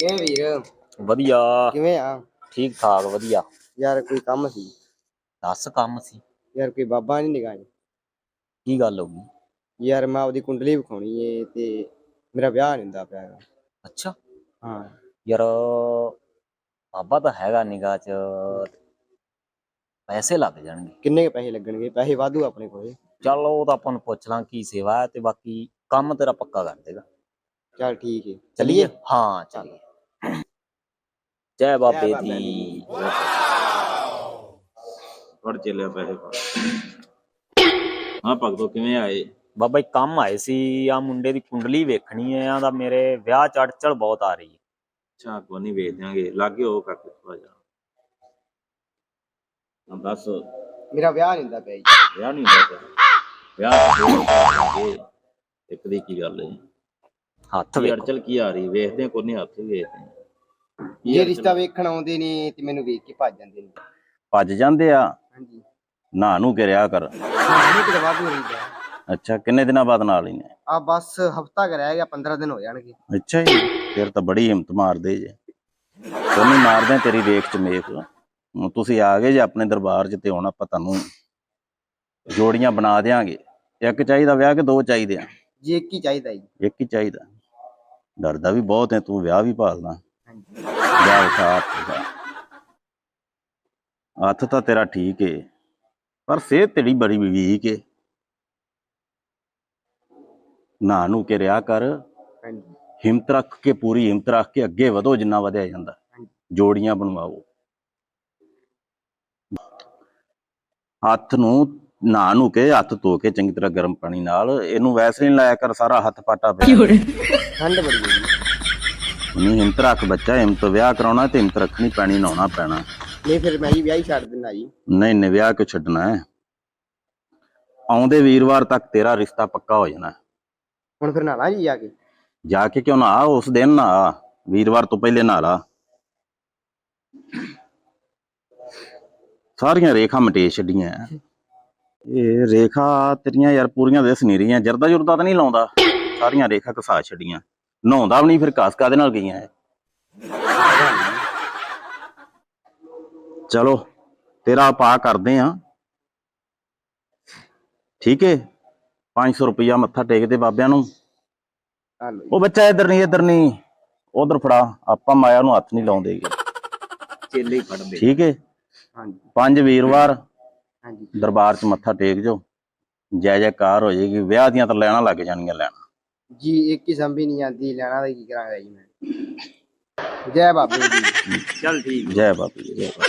ਕਿਵੇਂ ਵੀਰ? ਵਧੀਆ। ਕਿਵੇਂ ਆ? ਠੀਕ ਠਾਕ ਵਧੀਆ। ਯਾਰ ਕੋਈ ਕੰਮ ਸੀ? ਦੱਸ ਕੰਮ ਸੀ। ਯਾਰ ਕੋਈ ਬਾਬਾ ਨਹੀਂ ਨਿਗਾਹ ਕੀ ਗੱਲ ਹੋ ਗਈ? ਯਾਰ ਮੈਂ ਆਪਦੀ ਕੁੰਡਲੀ ਵਿਖਾਉਣੀ ਏ ਤੇ ਮੇਰਾ ਵਿਆਹ ਨਹੀਂ ਹੁੰਦਾ ਪਿਆ। ਅੱਛਾ। ਹਾਂ। ਯਾਰ ਬਾਬਾ ਤਾਂ ਹੈਗਾ ਨਿਗਾਹ ਚ। ਪੈਸੇ ਲੱਗ ਜਾਣਗੇ। ਕਿੰਨੇ ਕੁ ਪੈਸੇ ਲੱਗਣਗੇ? ਪੈਸੇ ਵਾਧੂ ਆਪਣੇ ਕੋਲੇ। ਚੱਲ ਉਹ ਤਾਂ ਆਪਾਂ ਨੂੰ ਪੁੱਛ ਲਾਂ ਕੀ ਸੇਵਾ ਹੈ ਤੇ ਬਾਕੀ ਕੰਮ ਤੇਰਾ ਪੱਕਾ ਕਰ ਦੇਗਾ। ਚੱਲ ਠੀਕ ਏ। ਚੱਲੀਏ? ਹਾਂ ਚੱਲੀਏ। ਜੈ ਬਾਬੇ ਜੈ ਦੀ। ਫੜ ਚੱਲਿਆ ਪੈਸੇ ਹਾਂ ਭਗਤੋ ਕਿਵੇਂ ਆਏ? ਬਾਬਾ ਇੱਕ ਕੰਮ ਆਏ ਸੀ ਆ ਮੁੰਡੇ ਦੀ ਕੁੰਡਲੀ ਵੇਖਣੀ ਹੈ ਆਂਦਾ ਮੇਰੇ ਵਿਆਹ ਚ ਅੜਚਲ ਬਹੁਤ ਆ ਰਹੀ ਹੈ। ਅੱਛਾ ਕੋਈ ਨਹੀਂ ਵੇਚ ਦਿਆਂਗੇ। ਲਾਗੇ ਹੋ ਕਰਕੇ ਥੋੜਾ ਜਿਹਾ। ਹਾਂ ਦੱਸ। ਮੇਰਾ ਵਿਆਹ ਨਹੀਂ ਹੁੰਦਾ ਪਿਆ ਜੀ। ਵਿਆਹ ਨਹੀਂ ਹੁੰਦਾ ਪਿਆ। ਵਿਆਹ ਦੋ ਇੱਕ ਦੀ ਕੀ ਗੱਲ ਹੈ ਹੱਥ ਵੇਖੋ। ਅੜਚਲ ਕੀ ਆ ਰਹੀ? ਵੇਖਦੇ ਕੋਈ ਨਹੀਂ ਹੱਥ ਵੀ ਵੇਖਦੇ ਹਾਂ। ਅੜਚਲ? ਰਿਸ਼ਤਾ ਵੇਖਣ ਆਉਂਦੇ ਨੇ ਤੇ ਮੈਨੂੰ ਵੇਖ ਕੇ ਭੱਜ ਜਾਂਦੇ ਨੇ। ਭੱਜ ਜਾਂਦੇ ਆ? ਹਾਂਜੀ। ਨਾ ਨੂੰ ਕਿਰਿਆ ਕਰ। ਨਹੀਂ ਕਿਤੇ ਵਾਧੂ ਰਹਿੰਦਾ ਅੱਛਾ ਕਿੰਨੇ ਦਿਨਾਂ ਬਾਅਦ ਨਾਲ ਹੀ ਨੇ? ਆ ਬਸ ਹਫਤਾ ਕੁ ਰਹਿ ਗਿਆ 15 ਦਿਨ ਹੋ ਜਾਣਗੇ। ਅੱਛਾ ਜੀ ਫਿਰ ਤਾਂ ਬੜੀ ਹਿੰਮਤ ਮਾਰਦੇ ਜੇ। ਤੁਹਾਨੂੰ ਮਾਰਦੇ ਆ ਤੇਰੀ ਵੇਖ ਚ ਮੇਖ। ਹੁਣ ਤੁਸੀਂ ਆ ਗਏ ਜੇ ਆਪਣੇ ਦਰਬਾਰ 'ਚ ਤੇ ਹੁਣ ਆਪਾਂ ਤੁਹਾਨੂੰ ਜੋੜੀਆਂ ਬਣਾ ਦੇਾਂਗੇ ਇੱਕ ਚਾਹੀਦਾ ਵਿਆਹ ਕਿ ਦੋ ਚਾਹੀਦੇ ਆ? ਜੀ ਇੱਕ ਹੀ ਚਾਹੀਦਾ ਜੀ। ਇੱਕ ਹੀ ਚਾਹੀਦਾ। ਡਰਦਾ ਵੀ ਬਹੁਤ ਹੈ ਤੂੰ ਵਿਆਹ ਵੀ ਭਾਲਦਾ। ਵਿਆਹ ਉਠਾ ਹੱਥ ਤਾਂ ਤੇਰਾ ਠੀਕ ਏ ਪਰ ਸਿਹਤ ਤੇਰੀ ਬੜੀ ਵੀਕ ਏ। ਨਾ ਨੂੰ ਕੇ ਰਿਆ ਕਰ ਹਾਂਜੀ। ਹਿੰਮਤ ਰੱਖ ਕੇ ਪੂਰੀ ਹਿੰਮਤ ਰੱਖ ਕੇ ਅੱਗੇ ਵਧੋ ਜਿੰਨਾ ਵਧਿਆ ਜਾਂਦਾ। ਜੋੜੀਆਂ ਬਣਵਾਓ। ਹੱਥ ਨੂੰ ਨਾ ਨੂੰ ਕੇ ਹੱਥ ਧੋ ਕੇ ਚੰਗੀ ਤਰ੍ਹਾਂ ਗਰਮ ਪਾਣੀ ਨਾਲ ਇਹਨੂੰ ਵੈਸਲੀਨ ਲਾਇਆ ਕਰ ਸਾਰਾ ਹੱਥ ਪਾਟਾ ਪਿਆ ਠੰਡ ਬੜੀ ਹੈ ਜੀ ਨਹੀਂ ਹਿੰਮਤ ਰੱਖ ਬੱਚਾ ਹਿੰਮਤ ਵਿਆਹ ਕਰਾਉਣਾ ਤੇ ਹਿੰਮਤ ਰੱਖਣੀ ਪੈਣੀ ਨਹਾਉਣਾ ਪੈਣਾ। ਨਹੀਂ ਫਿਰ ਮੈਂ ਹੀ ਵਿਆਹ ਹੀ ਛੱਡ ਦਿੰਦਾ ਜੀ। ਨਹੀਂ ਨਹੀਂ ਵਿਆਹ ਕਿਉਂ ਛੱਡਣਾ ਹੈ? ਆਉਂਦੇ ਵੀਰਵਾਰ ਤੱਕ ਤੇਰਾ ਰਿਸ਼ਤਾ ਪੱਕਾ ਹੋ ਜਾਣਾ। ਹੁਣ ਫਿਰ ਨਾਲਾ ਜੀ ਜਾ ਕੇ? ਜਾ ਕੇ ਕਿਉਂ ਨਾ ਉਸ ਦਿਨ ਨਾ ਵੀਰਵਾਰ ਤੋਂ ਪਹਿਲੇ ਨਾ ਲਾ। ਸਾਰੀਆਂ ਰੇਖਾ ਮਟੇ ਛੱਡੀਆਂ। ਇਹ ਰੇਖਾ ਤੇਰੀਆਂ ਯਾਰ ਪੂਰੀਆਂ ਦਿਸ ਨਹੀਂ ਰਹੀਆਂ। ਜਰਦਾ ਜੁਰਦਾ ਤਾਂ ਨਹੀਂ ਲਾਉਂਦਾ। ਸਾਰੀਆਂ ਰੇਖਾ ਘਸਾ ਛੱਡੀਆਂ। ਨਹਾਉਂਦਾ ਵੀ ਨਹੀਂ ਫਿਰ ਕਾਸ ਕਾਦੇ ਨਾਲ ਗਈਆਂ? ਚਲੋ ਤੇਰਾ ਪਾ ਕਰਦੇ ਆ ਠੀਕ ਹੈ 500 ਰੁਪਇਆ ਮੱਥਾ ਟੇਕਦੇ ਬਾਬਿਆਂ ਨੂੰ। ਉਹ ਬੱਚਾ ਇੱਧਰ ਨਹੀਂ ਇੱਧਰ ਨਹੀਂ। ਉਧਰ ਫੜਾ ਆਪਾਂ ਮਾਇਆ ਨੂੰ ਹੱਥ ਨਹੀਂ ਲਾਉਂਦੇਗੇ ਚੇਲੇ ਹੀ ਫੜਦੇ ਠੀਕ ਹੈ ਹਾਂਜੀ। ਪੰਜ ਵੀਰਵਾਰ ਹਾਂਜੀ। ਦਰਬਾਰ 'ਚ ਮੱਥਾ ਟੇਕ ਜੋ। ਜੈ ਜੈਕਾਰ ਹੋ ਜਾਏਗੀ ਵਿਆਹ ਦੀਆਂ ਤਾਂ ਲੈਣਾ ਲੱਗ ਜਾਣਗੀਆਂ ਲੈਣਾ। ਜੀ ਇੱਕ ਹੀ ਸੰਭੀ ਨਹੀਂ ਆਂਦੀ ਲੈਣਾ ਦਾ ਕੀ ਕਰਾਂਗਾ ਜੀ ਮੈਂ। ਜੈ ਬਾਬੇ ਦੀ ਚੱਲ ਠੀਕ। ਜੈ ਬਾਬਾ ਜੀ ਜੈ ਬਾਬਾ